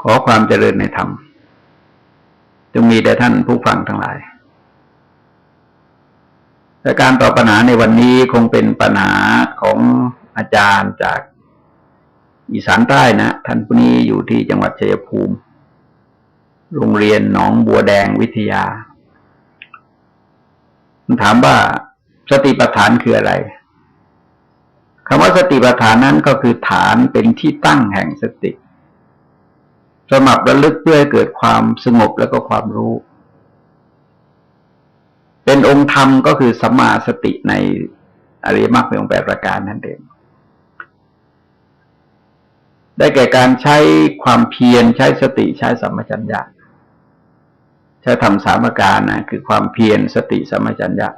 ขอความเจริญในธรรมจงมีแด่ท่านผู้ฟังทั้งหลายและการตอบปัญหาในวันนี้คงเป็นปัญหาของอาจารย์จากอีสานใต้นะท่านผู้นี้อยู่ที่จังหวัดชัยภูมิ โรงเรียนหนองบัวแดงวิทยาถามว่าสติปัฏฐานคืออะไรคำว่าสติปัฏฐานนั้นก็คือฐานเป็นที่ตั้งแห่งสติ สมับระลึกเพื่อให้เกิดความสงบแล้วก็ความรู้ เป็นองค์ธรรมก็คือสัมมาสติในอริยมรรคเป็นองค์แปดประการนั่นเองได้แก่การใช้ความเพียรใช้สติใช้สัมมจัญญะใช้ทำสามการนะคือความเพียรสติสัมมจัญญะ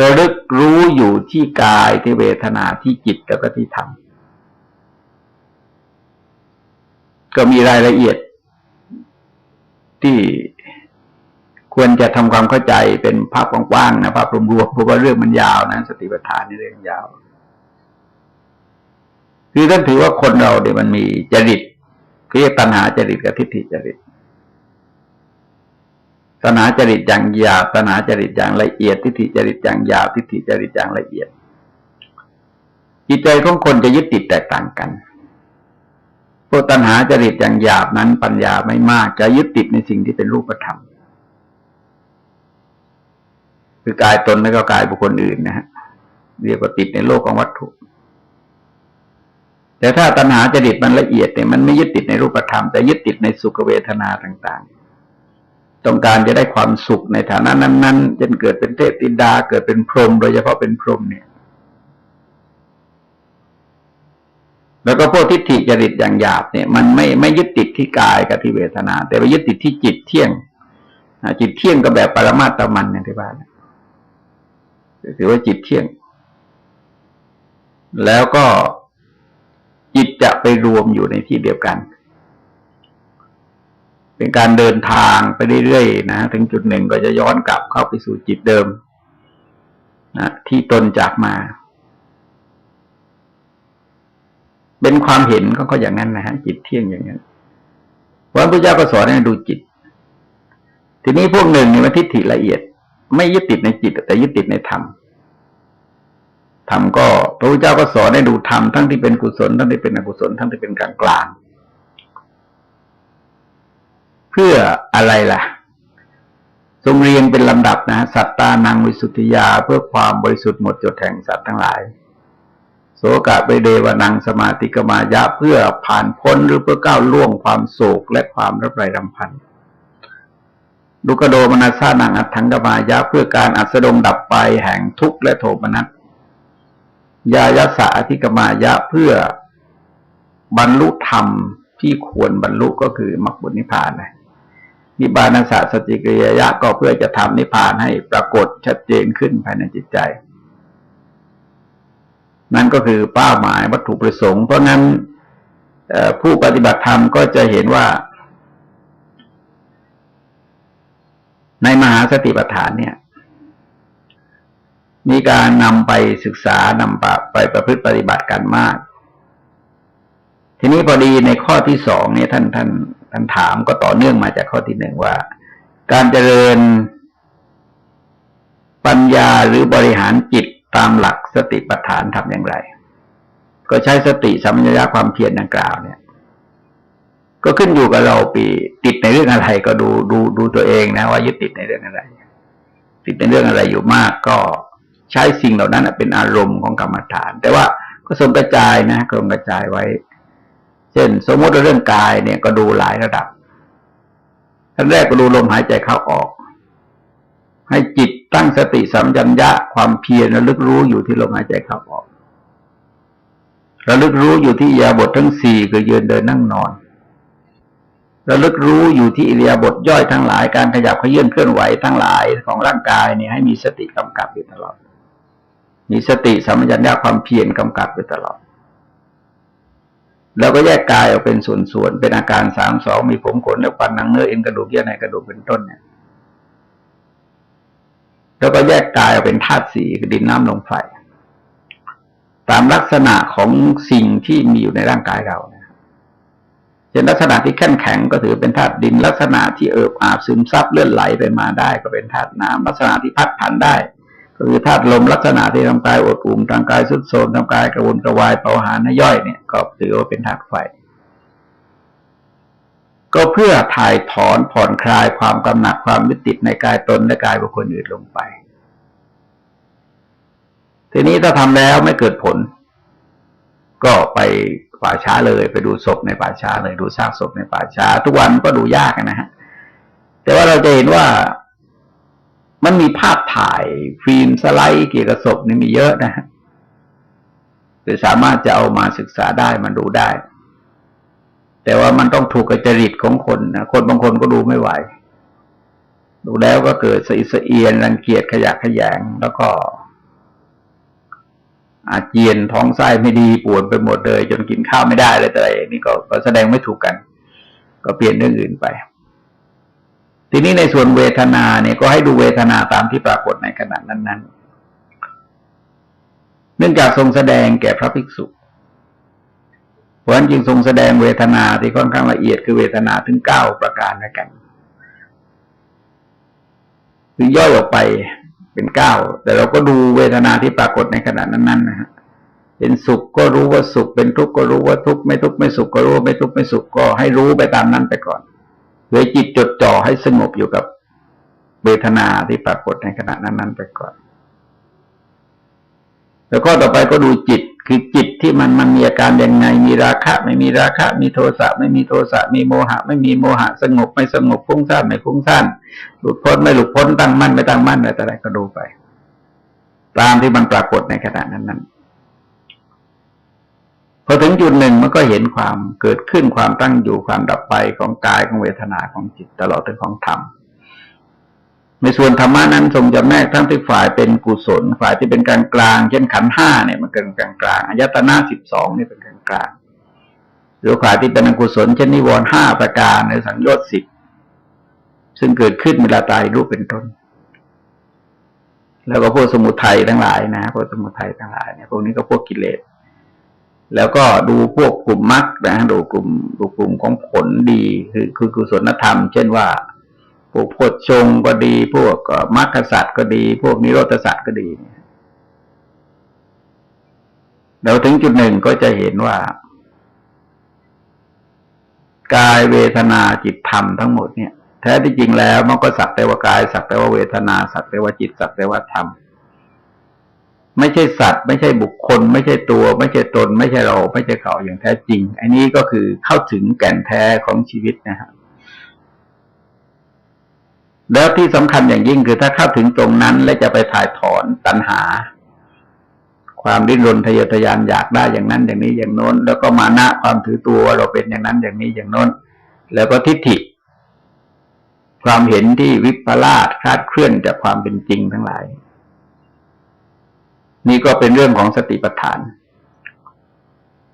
ระลึกรู้อยู่ที่กายที่เวทนาที่จิตแล้วก็ที่ธรรม ก็มีรายละเอียด ที่ควรจะทำความเข้าใจเป็นภาพกว้างๆนะภาพรวมๆเพราะว่าเรื่องมันยาวนะสติปัฏฐานนี่เรื่องยาวคือท่านถือว่าคนเราเนี่ยมันมีจริตเรียกตัณหาจริตกับทิฏฐิจริตตัณหาจริตอย่างหยาบตัณหาจริตอย่างละเอียด ทิฏฐิจริตอย่างหยาบทิฏฐิจริตอย่างละเอียด จิตใจของคนจะยึดติดแตกต่างกัน พวกตัณหาจริตอย่างหยาบนั้นปัญญาไม่มาก จะยึดติดในสิ่งที่เป็นรูปธรรม คือกายตนแล้วก็กายบุคคลอื่นนะฮะเรียกว่าติดในโลกของวัตถุ แต่ถ้าตัณหาจริตมันละเอียดเนี่ยมันไม่ยึดติดในรูปธรรมแต่ยึดติดในสุขเวทนาต่างๆ ต้องการจะได้ความสุขในฐานะนั้นๆจนเกิดเป็นเทพติดาเกิดเป็นพรหมโดยเฉพาะเป็นพรหมเนี่ย แล้วก็พวกทิฏฐิจริตอย่างหยาบเนี่ย มันไม่ไม่ยึดติดที่กายกับที่เวทนา แต่ไปยึดติดที่จิตเที่ยงจิตเที่ยงก็แบบปรมาตมันในที่บ้านถือว่าจิตเที่ยง แล้วก็จิตจะไปรวมอยู่ในที่เดียวกัน เป็นการเดินทางไปเรื่อยๆนะถึงจุดหนึ่งก็จะย้อนกลับเข้าไปสู่จิตเดิมนะที่ตนจากมา เป็นความเห็นก็ก็อย่างนั้นนะฮะจิตเที่ยงอย่างนั้นพระพุทธเจ้าก็สอนให้ดูจิต ทีนี้พวกหนึ่งนี่มันทิฏฐิละเอียด ไม่ยึดติดในจิต แต่ยึดติดในธรรมธรรมก็พระพุทธเจ้าก็สอนให้ดูธรรมทั้งที่เป็นกุศลทั้งที่เป็นอกุศลทั้งที่เป็นกลางกลางเพื่ออะไรล่ะ ทรงเรียงเป็นลำดับนะสัตตานังวิสุทธิยาเพื่อความบริสุทธิ์หมดจดแห่งสัตว์ทั้งหลาย โสกะไปเดวนังสมาติกมายะเพื่อผ่านพ้นหรือเพื่อก้าวล่วงความโศกและความรับไรรำพันดุกโดมนาซานังอัตถังกมายะเพื่อการอัสดงดับไปแห่งทุกข์และโทมนัสยายาสะอธิกมายะเพื่อบรรลุธรรมที่ควรบรรลุก็คือมรรคบุญนิพพานนะนิบานาสะสติกริยะก็เพื่อจะทำนิพพานให้ปรากฏชัดเจนขึ้นภายในจิตใจ นั่นก็คือเป้าหมายวัตถุประสงค์ เพราะนั้นผู้ปฏิบัติธรรมก็จะเห็นว่า ในมหาสติปัฏฐานเนี่ย มีการนำไปศึกษานำไปประพฤติปฏิบัติกันมาก ทีนี้พอดีในข้อที่สองเนี่ยท่านท่านท่านถามก็ต่อเนื่องมาจากข้อที่หนึ่งว่า การเจริญปัญญาหรือบริหารจิตตามหลัก สติปัฏฐานทำอย่างไร ก็ใช้สติสัมปญญะความเพียรดังกล่าวเนี่ย ก็ขึ้นอยู่กับเราปีติดในเรื่องอะไรก็ดูดูดูตัวเองนะ ว่ายึดติดในเรื่องอะไร ติดในเรื่องอะไรอยู่มากก็ใช้สิ่งเหล่านั้นเป็นอารมณ์ของกรรมฐาน แต่ว่าก็ทรงกระจายนะกรงกระจายไว้ เช่น สมมติเรื่องกายเนี่ยก็ดูหลายระดับขั้นแรกก็ดูลมหายใจเข้าออก ให้จิต ตั้งสติสัมจัญญะความเพียรระลึกรู้อยู่ที่ลมหายใจเข้าออกระลึกรู้อยู่ที่ยาบททั้งสี่คือยืนเดินนั่งนอนระลึกรู้อยู่ที่อิริยาบถย่อยทั้งหลายการขยับเขยื่อนเคลื่อนไหวทั้งหลายของร่างกายเนี่ยให้มีสติกำกับอยู่ตลอด มีสติสัมปชัญญะความเพียรกำกับอยู่ตลอด แล้วก็แยกกายออกเป็นส่วนๆเป็นอาการสามสองมีผมขนและฟันหนังเนื้อเอ็นกระดูกเยื่อในกระดูกเป็นต้นเนี่ย แล้วก็แยกกายออกเป็นธาตุสี่คือดินน้ำลมไฟตามลักษณะของสิ่งที่มีอยู่ในร่างกายเรานะเช่นลักษณะที่แข็งแข็งก็ถือเป็นธาตุดิน ลักษณะที่เอิบอาบซึมซับเลื่อนไหลไปมาได้ ก็เป็นธาตุน้ำลักษณะที่พัดผ่านได้ ก็คือธาตุลมลักษณะที่ทำกายอดอุ่มทางกายสุดโทรมทำกายกระวนกระวายเผาหาญย่อยเนี่ย ก็ถือว่าเป็นธาตุไฟ ก็เพื่อถ่ายถอนผ่อนคลายความกำหนัดความยึดติดในกายตนและกายบุคคลอื่นลงไป ทีนี้ถ้าทำแล้วไม่เกิดผล ก็ไปป่าช้าเลย ไปดูศพในป่าช้าเลยดูซากศพในป่าช้า ทุกวันก็ดูยากนะฮะแต่ว่าเราจะเห็นว่ามันมีภาพถ่ายฟิล์มสไลด์เกี่ยวกับศพนี่มีเยอะนะฮะคือสามารถจะเอามาศึกษาได้มันดูได้ แต่ว่ามันต้องถูกกระจริตของคนนะคนบางคนก็ดูไม่ไหว ดูแล้วก็เกิดสะอิสะเอียนรังเกียจขยะขยงแล้วก็อาเจียนท้องไส้ไม่ดีปวดไปหมดเลย จนกินข้าวไม่ได้เลยแต่อะไรนี่ก็ก็แสดงไม่ถูกกัน ก็เปลี่ยนเรื่องอื่นไป ทีนี้ในส่วนเวทนาเนี่ยก็ให้ดูเวทนาตามที่ปรากฏในขณะนั้นๆ เนื่องจากทรงแสดงแก่พระภิกษุ เพราะฉะนั้นจึงทรงแสดงเวทนาที่ค่อนข้างละเอียดคือเวทนาถึงเก้าประการด้วยกัน คือย่อยออกไปเป็นเก้าแต่เราก็ดูเวทนาที่ปรากฏในขณะนั้นๆนะฮะเป็นสุขก็รู้ว่าสุข เป็นทุกข์ก็รู้ว่าทุกข์ไม่ทุกข์ไม่สุขก็รู้ว่าไม่ทุกข์ไม่สุขก็ให้รู้ไปตามนั้นไปก่อนเลยจิตจดจ่อให้สงบอยู่กับเวทนาที่ปรากฏในขณะนั้นๆไปก่อน แล้วก็ต่อไปก็ดูจิตคือจิต ที่มันมันมีอาการยังไง มีราคะ ไม่มีราคะ มีโทสะไม่มีโทสะมีโมหะ ไม่มีโมหะสงบไม่สงบฟุ้งซ่านไม่ฟุ้งซ่านหลุดพ้นไม่หลุดพ้นตั้งมั่นไม่ตั้งมั่นอะไรแต่อะไรก็ดูไป ตามที่มันปรากฏในขณะนั้นนั้นพอถึงจุดหนึ่งมันก็เห็นความเกิดขึ้นความตั้งอยู่ความดับไปของกายของเวทนาของจิตตลอดถึงของธรรม ในส่วนธรรมะนั้นทรงจำแนกทั้งที่ฝ่ายเป็นกุศล ฝ่ายที่เป็นกลางกลางเช่นขันห้าเนี่ยมันเป็นกลางกลางอายตนะสิบสองนี่เป็นกลางกลางหรือฝ่ายที่เป็นอกุศลเช่นนิวรณ์ห้าประการในสังโยชน์สิบซึ่งเกิดขึ้นเวลาตายรูปเป็นต้น แล้วก็พวกสมุทัยทั้งหลายนะพวกสมุทัยทั้งหลายเนี่ยพวกนี้ก็พวกกิเลสแล้วก็ดูพวกกลุ่มมรรคนะดูกลุ่มดูกลุ่มของผลดีคือคือกุศลธรรม เช่นว่า พวกโพชงก็ดี พวกมรรคสัตว์ก็ดี พวกนิโรธสัตว์ก็ดีเราถึงจุดหนึ่งก็จะเห็นว่า กายเวทนาจิตธรรมทั้งหมดเนี่ยแท้ที่จริงแล้วมันก็สักแต่ว่ากายสักแต่ว่าเวทนาสักแต่ว่าจิตสักแต่ว่าธรรมไม่ใช่สัตว์ ไม่ใช่บุคคล ไม่ใช่ตัว ไม่ใช่ตน ไม่ใช่เรา ไม่ใช่เขาอย่างแท้จริง อันนี้ก็คือเข้าถึงแก่นแท้ของชีวิตนะฮะ แล้วที่สำคัญอย่างยิ่งคือถ้าเข้าถึงตรงนั้น และจะไปถ่ายถอนตัณหา ความดิ้นรนทะเยอทะยานอยากได้อย่างนั้นอย่างนี้อย่างโน้น แล้วก็มานะความถือตัวว่าเราเป็นอย่างนั้นอย่างนี้อย่างโน้น แล้วก็ทิฏฐิ ความเห็นที่วิปลาสคลาดเคลื่อนจากความเป็นจริงทั้งหลาย นี่ก็เป็นเรื่องของสติปัฏฐาน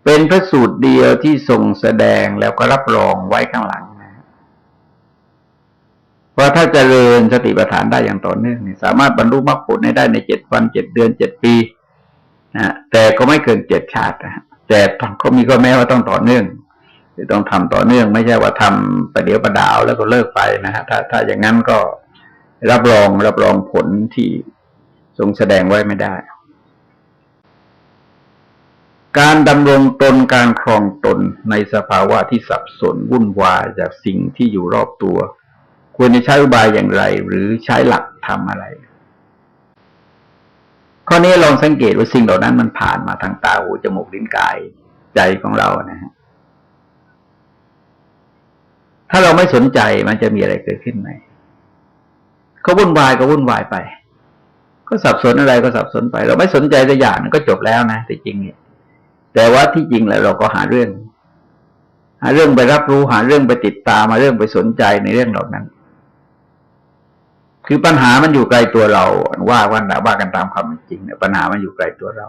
เป็นพระสูตรเดียวที่ทรงแสดงแล้วก็รับรองไว้ข้างหลัง ว่าถ้าจเจริญสติปัฏฐานได้อย่างต่อเนื่องสามารถบรรลุมรรคผลได้ในเจ็ดวันเจ็ดเดือนเจ็ดปีนะแต่ก็ไม่เกินเจ็ดชาตินะแต่เขามีก็แม้ว่าต้องต่อเนื่องต้องทำต่อเนื่องไม่ใช่ว่าทำประเดี๋ยวประดาวแล้วก็เลิกไปนะฮะถ้าถ้าอย่างนั้นก็รับรองรับรองผลที่ทรงแสดงไว้ไม่ได้ การดำรงตนการครองตนในสภาวะที่สับสนวุ่นวายจากสิ่งที่อยู่รอบตัว ควรจะใช้อุบายอย่างไร หรือใช้หลักทำอะไร ข้อนี้ลองสังเกตว่าสิ่งเหล่านั้นมันผ่านมาทางตาหูจมูกลิ้นกายใจของเรานะฮะถ้าเราไม่สนใจมันจะมีอะไรเกิดขึ้นไหมเขาวุ่นวายก็วุ่นวายไป ก็สับสนอะไรก็สับสนไป เราไม่สนใจสักอย่างก็จบแล้วนะแต่จริงเนี่ยแต่ว่าที่จริงแล้วเราก็หาเรื่อง หาเรื่องไปรับรู้หาเรื่องไปติดตามมาเรื่องไปสนใจในเรื่องเหล่านั้น คือปัญหามันอยู่ไกลตัวเรา ว่าวันหนาว่ากันตามความจริงเนี่ยปัญหามันอยู่ไกลตัวเรา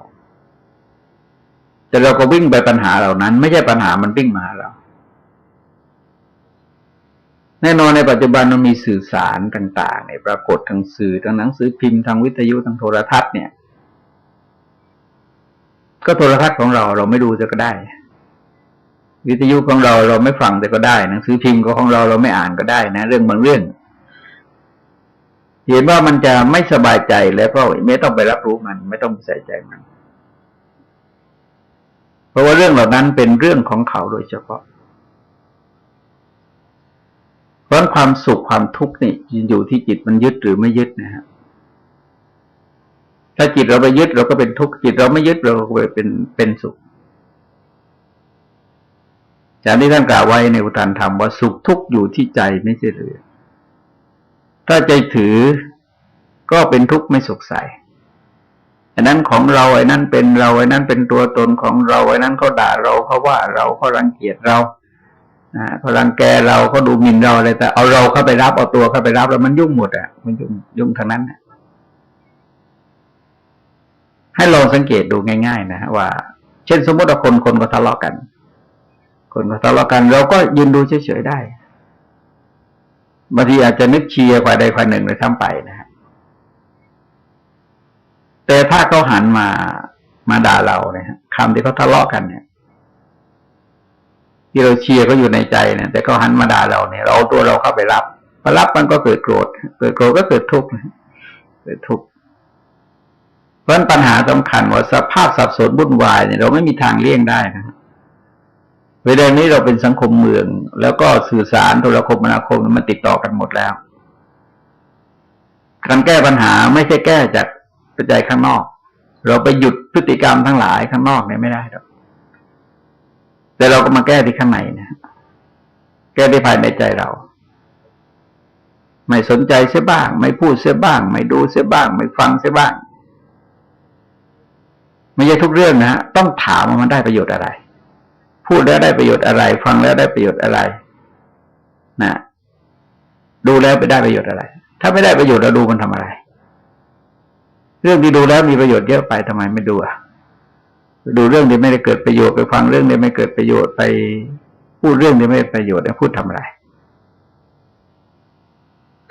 แต่เราก็วิ่งไปปัญหาเหล่านั้น ไม่ใช่ปัญหามันวิ่งมาเรา แน่นอนในปัจจุบันมันมีสื่อสารต่างๆในปรากฏทางสื่อทางหนังสือพิมพ์ทางวิทยุทางโทรทัศน์เนี่ย ก็โทรทัศน์ของเราเราไม่ดูจะก็ได้ วิทยุของเราเราไม่ฟังแต่ก็ได้ หนังสือพิมพ์ของเราเราไม่อ่านก็ได้นะ เรื่องบางเรื่อง เห็นว่ามันจะไม่สบายใจแล้วก็ไม่ต้องไปรับรู้มัน ไม่ต้องใส่ใจมัน เพราะว่าเรื่องเหล่านั้นเป็นเรื่องของเขาโดยเฉพาะ เพราะความสุขความทุกข์นี่อยู่ที่จิตมันยึดหรือไม่ยึดนะฮะถ้าจิตเราไปยึดเราก็เป็นทุกข์จิตเราไม่ยึดเราก็เป็นเป็นสุขจากที่ท่านกล่าวไว้ในอุทานธรรมว่าสุขทุกข์อยู่ที่ใจไม่ใช่หรือ ถ้าใจถือก็เป็นทุกข์ไม่สุขใสอันนั้นของเราไอ้นั้นเป็นเราไอ้นั้นเป็นตัวตนของเราไอ้นั้นเขาด่าเราเขาว่าเราเขารังเกียจเรานะเขารังแกเราเขาดูหมิ่นเราอะไรแต่เอาเราเข้าไปรับเอาตัวเข้าไปรับแล้วมันยุ่งหมดอะ มันยุ่งยุ่งทั้งนั้นะให้ลองสังเกตดูง่าย ๆ นะว่า เช่นสมมติว่าคนคนก็ทะเลาะกัน คนก็ทะเลาะกัน เราก็ยืนดูเฉยๆได้ บางทีอาจจะนึกเชียร์ฝ่ายใดฝ่ายหนึ่งเลยทั้งไปนะฮะแต่ถ้าเขาหันมามาด่าเราเนี่ยคำที่เขาทะเลาะกันเนี่ย ที่เราเชียร์ก็อยู่ในใจเนี่ยแต่เขาหันมาด่าเราเนี่ย เราตัวเราเข้าไปรับพอรับมันก็เกิดโกรธเกิดโกรธก็เกิดทุกข์เกิดทุกข์เพราะปัญหาสำคัญว่าสภาพสับสนวุ่นวายเนี่ยเราไม่มีทางเลี่ยงได้นะ เวลานี้เราเป็นสังคมเมือง แล้วก็สื่อสารโทรคมนาคมมันติดต่อกันหมดแล้ว การแก้ปัญหาไม่ใช่แก้จากปัจจัยข้างนอก เราไปหยุดพฤติกรรมทั้งหลายข้างนอกเนี่ยไม่ได้หรอกแต่เราก็มาแก้ที่ข้างในนะแก้ที่ภายในใจเรา ไม่สนใจเสียบ้าง ไม่พูดเสียบ้าง ไม่ดูเสียบ้าง ไม่ฟังเสียบ้างไม่ใช่ทุกเรื่องนะฮะต้องถามว่ามันได้ประโยชน์อะไร พูดแล้วได้ประโยชน์อะไร ฟังแล้วได้ประโยชน์อะไรนะดูแล้วไปได้ประโยชน์อะไร ถ้าไม่ได้ประโยชน์เราดูมันทำอะไร เรื่องที่ดูแล้วมีประโยชน์เยอะไปทำไมไม่ดูอะดูเรื่องที่ไม่ได้เกิดประโยชน์ไปฟังเรื่องที่ไม่เกิดประโยชน์ไปพูดเรื่องที่ไม่ได้ประโยชน์พูดทำอะไร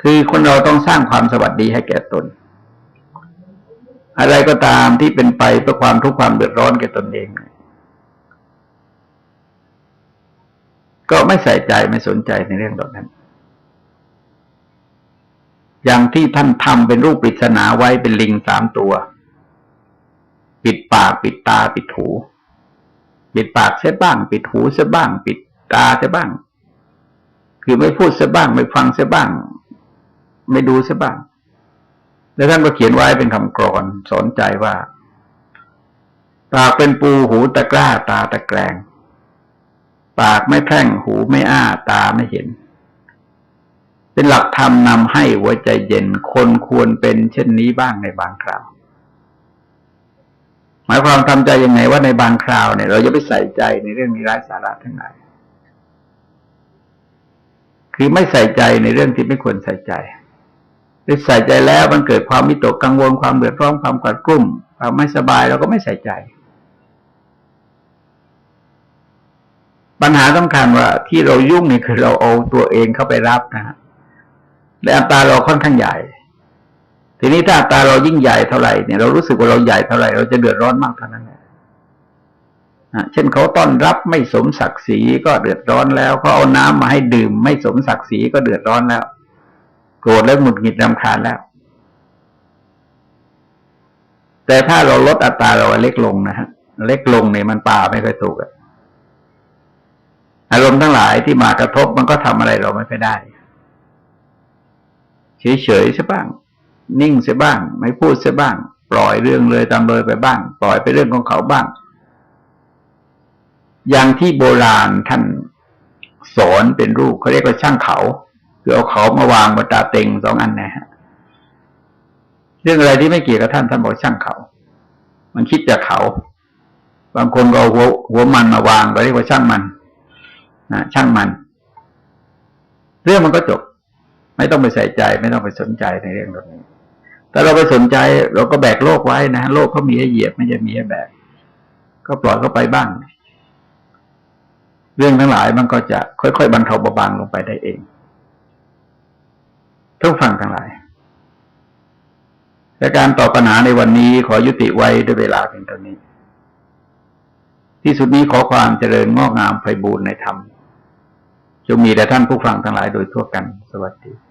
คือคนเราต้องสร้างความสวัสดีให้แก่ตน อะไรก็ตามที่เป็นไปเพื่อความทุกข์ความเดือดร้อนแก่ตนเอง ก็ไม่ใส่ใจไม่สนใจในเรื่องเหล่านั้น อย่างที่ท่านทำเป็นรูปปริศนาไว้เป็นลิงสามตัว ปิดปากปิดตาปิดหูปิดปากเสียบ้าง ปิดหูเสียบ้าง ปิดตาเสียบ้าง คือไม่พูดเสียบ้าง ไม่ฟังเสียบ้าง ไม่ดูเสียบ้าง แล้วท่านก็เขียนไว้เป็นคำกรอนสอนใจว่า ปากเป็นปูหูตะกร้า ตาตะแกรง ปากไม่แพร่งหูไม่อ้าตาไม่เห็น เป็นหลักธรรมนำให้หัวใจเย็นคนควรเป็นเช่นนี้บ้างในบางคราว หมายความทำใจยังไงว่าในบางคราวเนี่ย เราจะไปใส่ใจในเรื่องมีร้ายสาระทั้งหลายคือไม่ใส่ใจในเรื่องที่ไม่ควรใส่ใจหรือใส่ใจแล้วมันเกิดความมิตกกังวลความเดือดร้อนความกัดกลุ่มความไม่สบายเราก็ไม่ใส่ใจ ปัญหาสำคัญว่าที่เรายุ่งนี่คือเราเอาตัวเองเข้าไปรับนะฮะและอัตราเราค่อนข้างใหญ่ ทีนี้ถ้าตาเรายิ่งใหญ่เท่าไหร่เนี่ยเรารู้สึกว่าเราใหญ่เท่าไหร่เราจะเดือดร้อนมากเท่านั้นแหละเช่นเขาต้อนรับไม่สมศักดิ์ศรีก็เดือดร้อนแล้วเขาเอาน้ำมาให้ดื่ม ไม่สมศักดิ์ศรีก็เดือดร้อนแล้ว โกรธแล้วหงุดหงิดรำคาญแล้ว แต่ถ้าเราลดอัตราเราเล็กลงนะฮะเล็กลงเนี่ยมันป่าไม่ค่อยถูกอะ อารมณ์ทั้งหลายที่มากระทบมันก็ทำอะไรเราไม่ค่อยได้ เฉยๆใช่บ้าง นิ่งเสียบ้าง ไม่พูดเสียบ้าง ปล่อยเรื่องเลยตามเลยไปบ้าง ปล่อยไปเรื่องของเขาบ้าง อย่างที่โบราณท่านสอนเป็นรูปเขาเรียกว่าช่างเขาคือเอาเขามาวางบนตาเต็งสองอันนะฮะเรื่องอะไรที่ไม่เกี่ยวกับท่านท่านบอกช่างเขา มันคิดจากเขา บางคนก็เอาหัวหัวมันมาวางก็เรียกว่าช่างมัน นะช่างมัน เรื่องมันก็จบ ไม่ต้องไปใส่ใจ ไม่ต้องไปสนใจในเรื่องตรงนี้ถ้าเราไปสนใจ เราก็แบกโลกไว้นะโลกเขามีให้เหยียบไม่ใช่มีให้แบก ก็ปล่อยเขาไปบ้าง เรื่องทั้งหลายมันก็จะค่อยๆบรรเทาเบาบางลงไปได้เองทุกฟังทั้งหลายและการตอบปัญหาในวันนี้ขอยุติไว้ด้วยเวลาเพียงเท่านี้ ที่สุดนี้ขอความเจริญงอกงามไพบูรณ์ในธรรม จงมีแด่ท่านผู้ฟังทั้งหลายโดยทั่วกัน สวัสดี